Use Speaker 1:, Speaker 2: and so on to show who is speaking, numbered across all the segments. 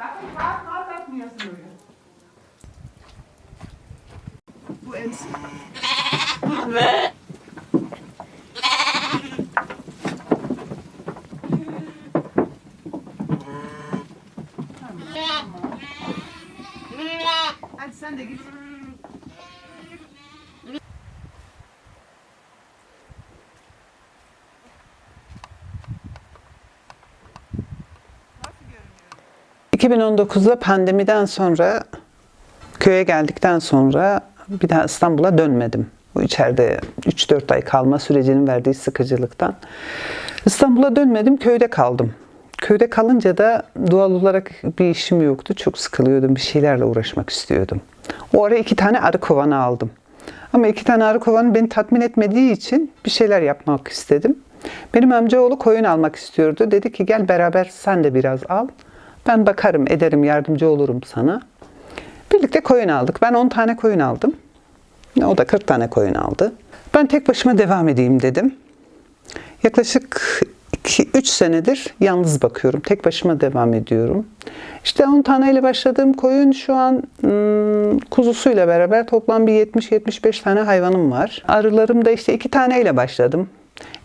Speaker 1: Sakın rahat rahat atmıyorsun öyle. Bu emsi. Hadi sen de git.
Speaker 2: 2019'da pandemiden sonra köye geldikten sonra bir daha İstanbul'a dönmedim. Bu içeride 3-4 ay kalma sürecinin verdiği sıkıcılıktan. İstanbul'a dönmedim, köyde kaldım. Köyde kalınca da doğal olarak bir işim yoktu. Çok sıkılıyordum, bir şeylerle uğraşmak istiyordum. O ara iki tane arı kovanı aldım. Ama iki tane arı kovanı beni tatmin etmediği için bir şeyler yapmak istedim. Benim amcaoğlu koyun almak istiyordu. Dedi ki gel beraber sen de biraz al. Ben bakarım, ederim, yardımcı olurum sana. Birlikte koyun aldık. Ben 10 tane koyun aldım. O da 40 tane koyun aldı. Ben tek başıma devam edeyim dedim. Yaklaşık 2-3 senedir yalnız bakıyorum. Tek başıma devam ediyorum. İşte 10 taneyle başladığım koyun şu an hmm, kuzusuyla beraber toplam bir 70-75 tane hayvanım var. Arılarım da işte 2 taneyle başladım.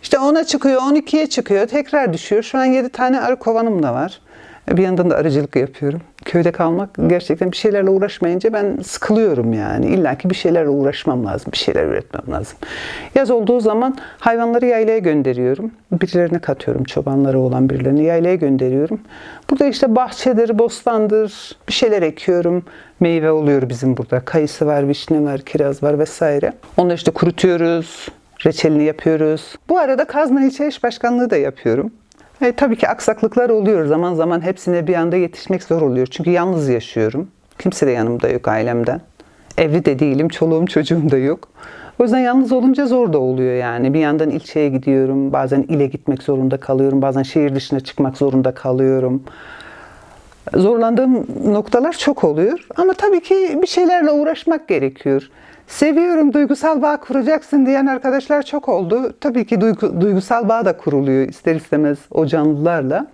Speaker 2: İşte 10'a çıkıyor, 12'ye çıkıyor, tekrar düşüyor. Şu an 7 tane arı kovanım da var. Bir yandan da arıcılık yapıyorum. Köyde kalmak gerçekten bir şeylerle uğraşmayınca ben sıkılıyorum yani. İlla ki bir şeylerle uğraşmam lazım, bir şeyler üretmem lazım. Yaz olduğu zaman hayvanları yaylaya gönderiyorum. Birilerine katıyorum, çobanları olan birilerini yaylaya gönderiyorum. Burada işte bahçedir, bostandır, bir şeyler ekiyorum. Meyve oluyor bizim burada. Kayısı var, vişne var, kiraz var vesaire. Onları işte kurutuyoruz, reçelini yapıyoruz. Bu arada Kazman İlçe İş Başkanlığı da yapıyorum. E, tabii ki aksaklıklar oluyor. Zaman zaman hepsine bir anda yetişmek zor oluyor. Çünkü yalnız yaşıyorum. Kimse de yanımda yok ailemden. Evli de değilim, çoluğum çocuğum da yok. O yüzden yalnız olunca zor da oluyor yani. Bir yandan ilçeye gidiyorum, bazen ile gitmek zorunda kalıyorum, bazen şehir dışına çıkmak zorunda kalıyorum. Zorlandığım noktalar çok oluyor. Ama tabii ki bir şeylerle uğraşmak gerekiyor. Seviyorum, duygusal bağ kuracaksın diyen arkadaşlar çok oldu. Tabii ki duygu- duygusal bağ da kuruluyor ister istemez o canlılarla.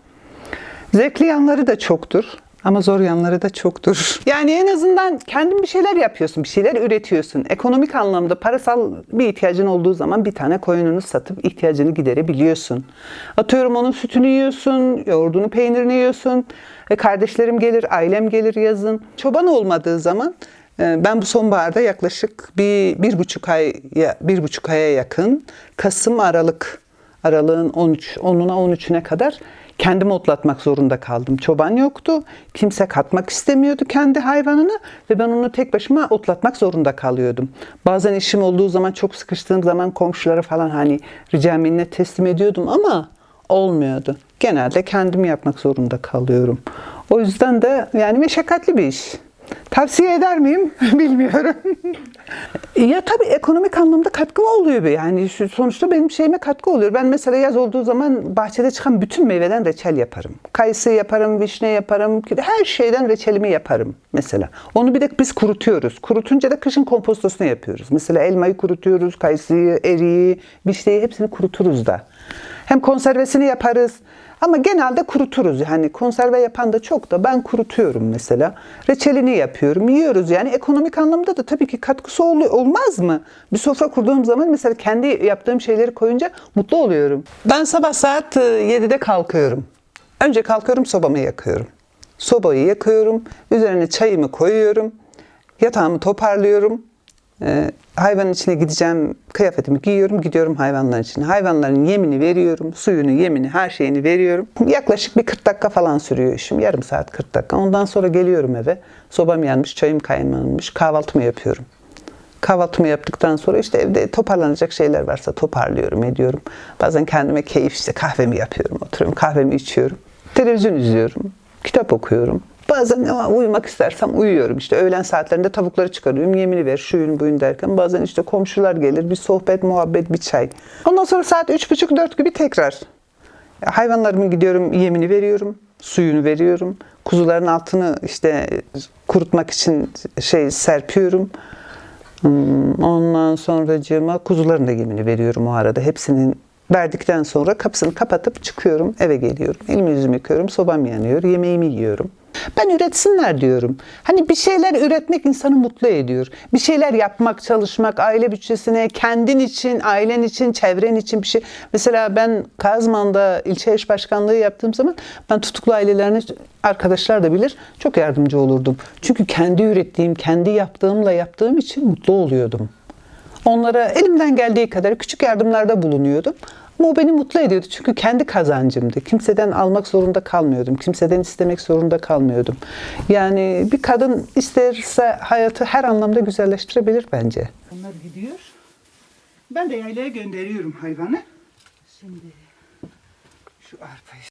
Speaker 2: Zevkli yanları da çoktur. Ama zor yanları da çoktur. Yani en azından kendin bir şeyler yapıyorsun, bir şeyler üretiyorsun. Ekonomik anlamda parasal bir ihtiyacın olduğu zaman bir tane koyununu satıp ihtiyacını giderebiliyorsun. Atıyorum onun sütünü yiyorsun, yoğurdunu, peynirini yiyorsun. E kardeşlerim gelir, ailem gelir yazın. Çoban olmadığı zaman ben bu sonbaharda yaklaşık bir, bir buçuk ay, bir buçuk aya yakın Kasım, Aralık Aralığın 13, 10'una 13'üne kadar kendim otlatmak zorunda kaldım. Çoban yoktu. Kimse katmak istemiyordu kendi hayvanını ve ben onu tek başıma otlatmak zorunda kalıyordum. Bazen işim olduğu zaman çok sıkıştığım zaman komşulara falan hani rica minnet teslim ediyordum ama olmuyordu. Genelde kendim yapmak zorunda kalıyorum. O yüzden de yani meşakkatli bir iş. Tavsiye eder miyim? Bilmiyorum. ya tabii ekonomik anlamda katkı oluyor be. Yani sonuçta benim şeyime katkı oluyor. Ben mesela yaz olduğu zaman bahçede çıkan bütün meyveden reçel yaparım. Kayısı yaparım, vişne yaparım. Her şeyden reçelimi yaparım mesela. Onu bir de biz kurutuyoruz. Kurutunca da kışın kompostosunu yapıyoruz. Mesela elmayı kurutuyoruz, kayısıyı, eriği, vişneyi hepsini kuruturuz da. Hem konservesini yaparız. Ama genelde kuruturuz. Yani konserve yapan da çok da ben kurutuyorum mesela. Reçelini yapıyorum, yiyoruz. Yani ekonomik anlamda da tabii ki katkısı ol- olmaz mı? Bir sofra kurduğum zaman mesela kendi yaptığım şeyleri koyunca mutlu oluyorum. Ben sabah saat e, 7'de kalkıyorum. Önce kalkıyorum sobamı yakıyorum. Sobayı yakıyorum. Üzerine çayımı koyuyorum. Yatağımı toparlıyorum. Ee, hayvanın içine gideceğim, kıyafetimi giyiyorum, gidiyorum hayvanların içine. Hayvanların yemini veriyorum, suyunu, yemini, her şeyini veriyorum. Yaklaşık bir 40 dakika falan sürüyor işim. Yarım saat 40 dakika. Ondan sonra geliyorum eve. Sobam yanmış, çayım kaynanmış, kahvaltımı yapıyorum. Kahvaltımı yaptıktan sonra işte evde toparlanacak şeyler varsa toparlıyorum, ediyorum. Bazen kendime keyif işte kahvemi yapıyorum, oturuyorum, kahvemi içiyorum. Televizyon izliyorum, kitap okuyorum. Bazen ama uyumak istersem uyuyorum. İşte öğlen saatlerinde tavukları çıkarıyorum, yemini ver, şuyun buyun derken. Bazen işte komşular gelir, bir sohbet, muhabbet, bir çay. Ondan sonra saat üç buçuk dört gibi tekrar Hayvanlarımın gidiyorum yemini veriyorum, suyunu veriyorum. Kuzuların altını işte kurutmak için şey serpiyorum. Hmm, Ondan sonracığıma kuzuların da yemini veriyorum o arada. Hepsinin verdikten sonra kapısını kapatıp çıkıyorum, eve geliyorum. Elimi yüzümü yıkıyorum, sobam yanıyor, yemeğimi yiyorum. Ben üretsinler diyorum. Hani bir şeyler üretmek insanı mutlu ediyor. Bir şeyler yapmak, çalışmak, aile bütçesine, kendin için, ailen için, çevren için bir şey. Mesela ben Kazman'da ilçe eş başkanlığı yaptığım zaman ben tutuklu ailelerine arkadaşlar da bilir çok yardımcı olurdum. Çünkü kendi ürettiğim, kendi yaptığımla yaptığım için mutlu oluyordum. Onlara elimden geldiği kadar küçük yardımlarda bulunuyordum. Ama o beni mutlu ediyordu çünkü kendi kazancımdı. Kimseden almak zorunda kalmıyordum. Kimseden istemek zorunda kalmıyordum. Yani bir kadın isterse hayatı her anlamda güzelleştirebilir bence.
Speaker 1: Onlar gidiyor. Ben de yaylaya gönderiyorum hayvanı. Şimdi şu arpayı